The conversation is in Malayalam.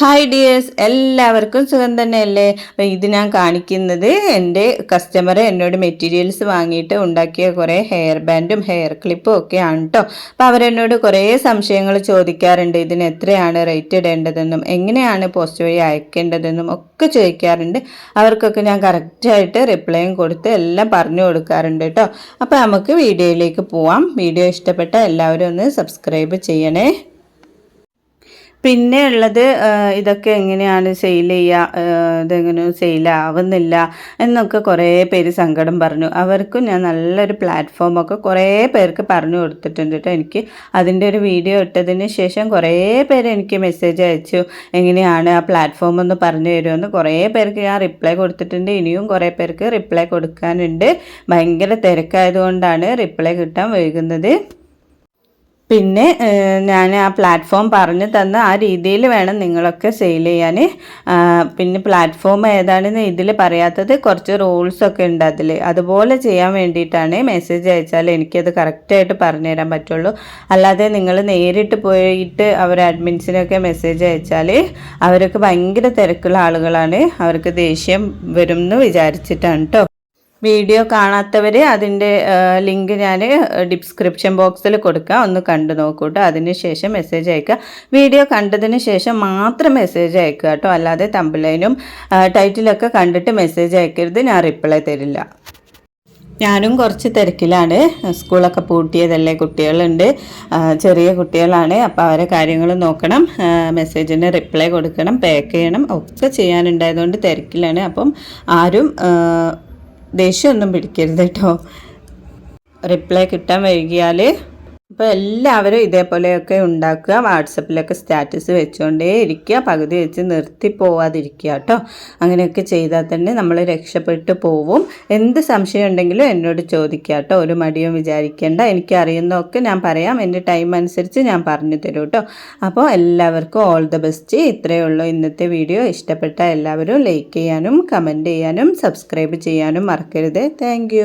ഹായ് ഡിയേഴ്സ് എല്ലാവർക്കും സുഖം തന്നെയല്ലേ? അപ്പം ഇത് ഞാൻ കാണിക്കുന്നത് എന്റെ കസ്റ്റമർ എന്നോട് മെറ്റീരിയൽസ് വാങ്ങിയിട്ട് ഉണ്ടാക്കിയ കുറേ ഹെയർ ബാൻഡും ഹെയർ ക്ലിപ്പും ഒക്കെയാണ് കേട്ടോ അപ്പോൾ അവരെന്നോട് കുറേ സംശയങ്ങൾ ചോദിക്കാറുണ്ട്. ഇതിന് എത്രയാണ് റേറ്റ് ഇടേണ്ടതെന്നും എങ്ങനെയാണ് പോസ്റ്റ് വഴി അയക്കേണ്ടതെന്നും ഒക്കെ ചോദിക്കാറുണ്ട്. അവർക്കൊക്കെ ഞാൻ കറക്റ്റായിട്ട് റിപ്ലൈയും കൊടുത്ത് എല്ലാം പറഞ്ഞു കൊടുക്കാറുണ്ട് കേട്ടോ അപ്പോൾ നമുക്ക് വീഡിയോയിലേക്ക് പോവാം. വീഡിയോ ഇഷ്ടപ്പെട്ട എല്ലാവരും ഒന്ന് സബ്സ്ക്രൈബ് ചെയ്യണേ. പിന്നെ ഉള്ളത് ഇതൊക്കെ എങ്ങനെയാണ് സെയിൽ ചെയ്യുക ഇതെങ്ങനെ സെയിലാവുന്നില്ല എന്നൊക്കെ കുറേ പേര് സങ്കടം പറഞ്ഞു. അവർക്കും ഞാൻ നല്ലൊരു പ്ലാറ്റ്ഫോമൊക്കെ കുറേ പേർക്ക് പറഞ്ഞു കൊടുത്തിട്ടുണ്ട് കേട്ടോ. എനിക്ക് അതിന്റെ ഒരു വീഡിയോ ഇട്ടതിന് ശേഷം കുറേ പേര് എനിക്ക് മെസ്സേജ് അയച്ചു. എങ്ങനെയാണ് ആ പ്ലാറ്റ്ഫോം ഒന്ന് പറഞ്ഞു തരുമെന്ന് കുറേ പേർക്ക് ഞാൻ റിപ്ലൈ കൊടുത്തിട്ടുണ്ട്. ഇനിയും കുറേ പേർക്ക് റിപ്ലൈ കൊടുക്കാനുണ്ട്. ഭയങ്കര തിരക്കായതുകൊണ്ടാണ് റിപ്ലൈ കിട്ടാൻ വൈകുന്നത്. പിന്നെ ഞാൻ ആ പ്ലാറ്റ്ഫോം പറഞ്ഞു തന്ന ആ രീതിയിൽ വേണം നിങ്ങളൊക്കെ സെയിൽ ചെയ്യാൻ പിന്നെ പ്ലാറ്റ്ഫോം ഏതാണെന്ന് ഇതിൽ പറയാത്തത് കുറച്ച് റൂൾസൊക്കെ ഉണ്ട് അതിൽ അതുപോലെ ചെയ്യാൻ വേണ്ടിയിട്ടാണ് മെസ്സേജ് അയച്ചാൽ എനിക്കത് കറക്റ്റായിട്ട് പറഞ്ഞു തരാൻ പറ്റുള്ളൂ. അല്ലാതെ നിങ്ങൾ നേരിട്ട് പോയിട്ട് അവർ അഡ്മിൻസിനൊക്കെ മെസ്സേജ് അയച്ചാൽ അവരൊക്കെ ഭയങ്കര തിരക്കുള്ള ആളുകളാണ്. അവർക്ക് ദേഷ്യം വരും എന്ന് വിചാരിച്ചിട്ടാണ് കേട്ടോ വീഡിയോ കാണാത്തവർ അതിന്റെ ലിങ്ക് ഞാൻ ഡിസ്ക്രിപ്ഷൻ ബോക്സിൽ കൊടുക്കാം. ഒന്ന് കണ്ടു നോക്കൂ കേട്ടോ അതിന് ശേഷം മെസ്സേജ് അയക്കുക വീഡിയോ കണ്ടതിന് ശേഷം മാത്രം മെസ്സേജ് അയക്കുക കേട്ടോ. അല്ലാതെ തമ്പിലൈനും ടൈറ്റിലൊക്കെ കണ്ടിട്ട് മെസ്സേജ് അയക്കരുത്. ഞാൻ റിപ്ലൈ തരില്ല. ഞാനും കുറച്ച് തിരക്കിലാണ്. സ്കൂളൊക്കെ പൂട്ടിയതല്ലേ? കുട്ടികളുണ്ട്. ചെറിയ കുട്ടികളാണ്. അപ്പോൾ അവരെ കാര്യങ്ങൾ നോക്കണം. മെസ്സേജിന് റിപ്ലൈ കൊടുക്കണം. പാക്ക് ചെയ്യണം. ഒക്കെ ചെയ്യാനുണ്ടായതുകൊണ്ട് തിരക്കിലാണ്. അപ്പം ആരും ദേഷ്യമൊന്നും പിടിക്കരുത് കേട്ടോ. റിപ്ലൈ കിട്ടാൻ വൈകിയാൽ അപ്പോൾ എല്ലാവരും ഇതേപോലെയൊക്കെ ഉണ്ടാക്കുക. വാട്സപ്പിലൊക്കെ സ്റ്റാറ്റസ് വെച്ചുകൊണ്ടേ ഇരിക്കുക. പകുതി വെച്ച് നിർത്തി പോവാതിരിക്കുക കേട്ടോ. അങ്ങനെയൊക്കെ ചെയ്താൽ തന്നെ നമ്മൾ രക്ഷപ്പെട്ടു പോവും. എന്ത് സംശയം ഉണ്ടെങ്കിലും എന്നോട് ചോദിക്കുക കേട്ടോ. ഒരു മടിയും വിചാരിക്കേണ്ട. എനിക്ക് അറിയുന്നതൊക്കെ ഞാൻ പറയാം. എന്റെ ടൈം അനുസരിച്ച് ഞാൻ പറഞ്ഞു തരും കേട്ടോ. അപ്പോൾ എല്ലാവർക്കും ഓൾ ദ ബെസ്റ്റ് ഇത്രയേ ഉള്ളൂ ഇന്നത്തെ വീഡിയോ. ഇഷ്ടപ്പെട്ട എല്ലാവരും ലൈക്ക് ചെയ്യാനും കമന്റ് ചെയ്യാനും സബ്സ്ക്രൈബ് ചെയ്യാനും മറക്കരുത്. താങ്ക്